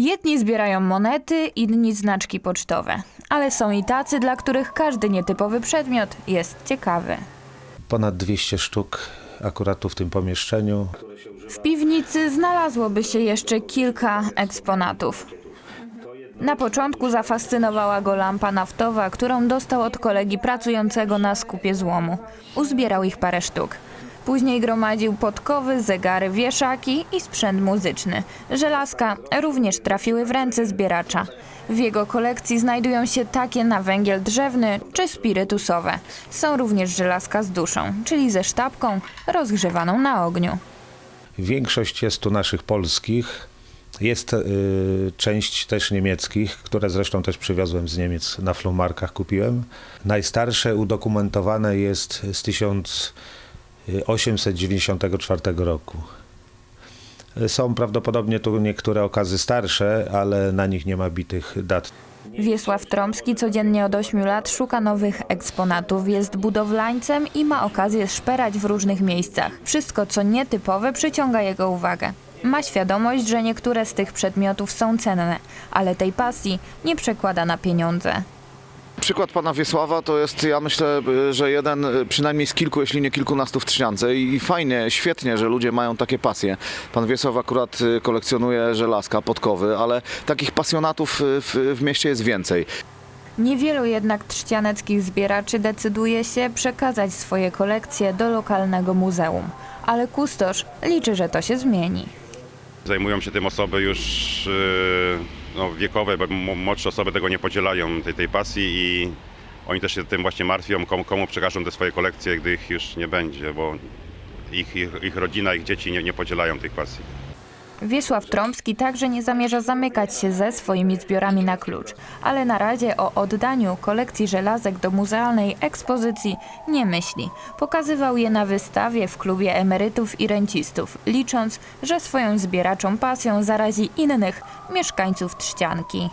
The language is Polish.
Jedni zbierają monety, inni znaczki pocztowe. Ale są i tacy, dla których każdy nietypowy przedmiot jest ciekawy. Ponad 200 sztuk akurat tu w tym pomieszczeniu. W piwnicy znalazłoby się jeszcze kilka eksponatów. Na początku zafascynowała go lampa naftowa, którą dostał od kolegi pracującego na skupie złomu. Uzbierał ich parę sztuk. Później gromadził podkowy, zegary, wieszaki i sprzęt muzyczny. Żelazka również trafiły w ręce zbieracza. W jego kolekcji znajdują się takie na węgiel drzewny czy spirytusowe. Są również żelazka z duszą, czyli ze sztabką rozgrzewaną na ogniu. Większość jest tu naszych polskich. Jest y, część też niemieckich, które zresztą też przywiozłem z Niemiec na flumarkach kupiłem. Najstarsze udokumentowane jest z 1894 roku. Są prawdopodobnie tu niektóre okazy starsze, ale na nich nie ma bitych dat. Wiesław Tromski codziennie od 8 lat szuka nowych eksponatów, jest budowlańcem i ma okazję szperać w różnych miejscach. Wszystko, co nietypowe, przyciąga jego uwagę. Ma świadomość, że niektóre z tych przedmiotów są cenne, ale tej pasji nie przekłada na pieniądze. Przykład pana Wiesława to jest, ja myślę, y, że jeden y, przynajmniej z kilku, jeśli nie kilkunastu w Trzciance i fajnie, świetnie, że ludzie mają takie pasje. Pan Wiesław akurat y, kolekcjonuje żelazka, podkowy, ale takich pasjonatów w, w mieście jest więcej. Niewielu jednak trzcianeckich zbieraczy decyduje się przekazać swoje kolekcje do lokalnego muzeum. Ale kustosz liczy, że to się zmieni. Zajmują się tym osoby już yy, no, wiekowe, bo młodsze osoby tego nie podzielają, tej, tej pasji i oni też się tym właśnie martwią, komu, komu przekażą te swoje kolekcje, gdy ich już nie będzie, bo ich, ich, ich rodzina, ich dzieci nie, nie podzielają tych pasji. Wiesław Tromski także nie zamierza zamykać się ze swoimi zbiorami na klucz, ale na razie o oddaniu kolekcji żelazek do muzealnej ekspozycji nie myśli. Pokazywał je na wystawie w klubie emerytów i rencistów, licząc, że swoją zbieraczą pasją zarazi innych mieszkańców Trzcianki.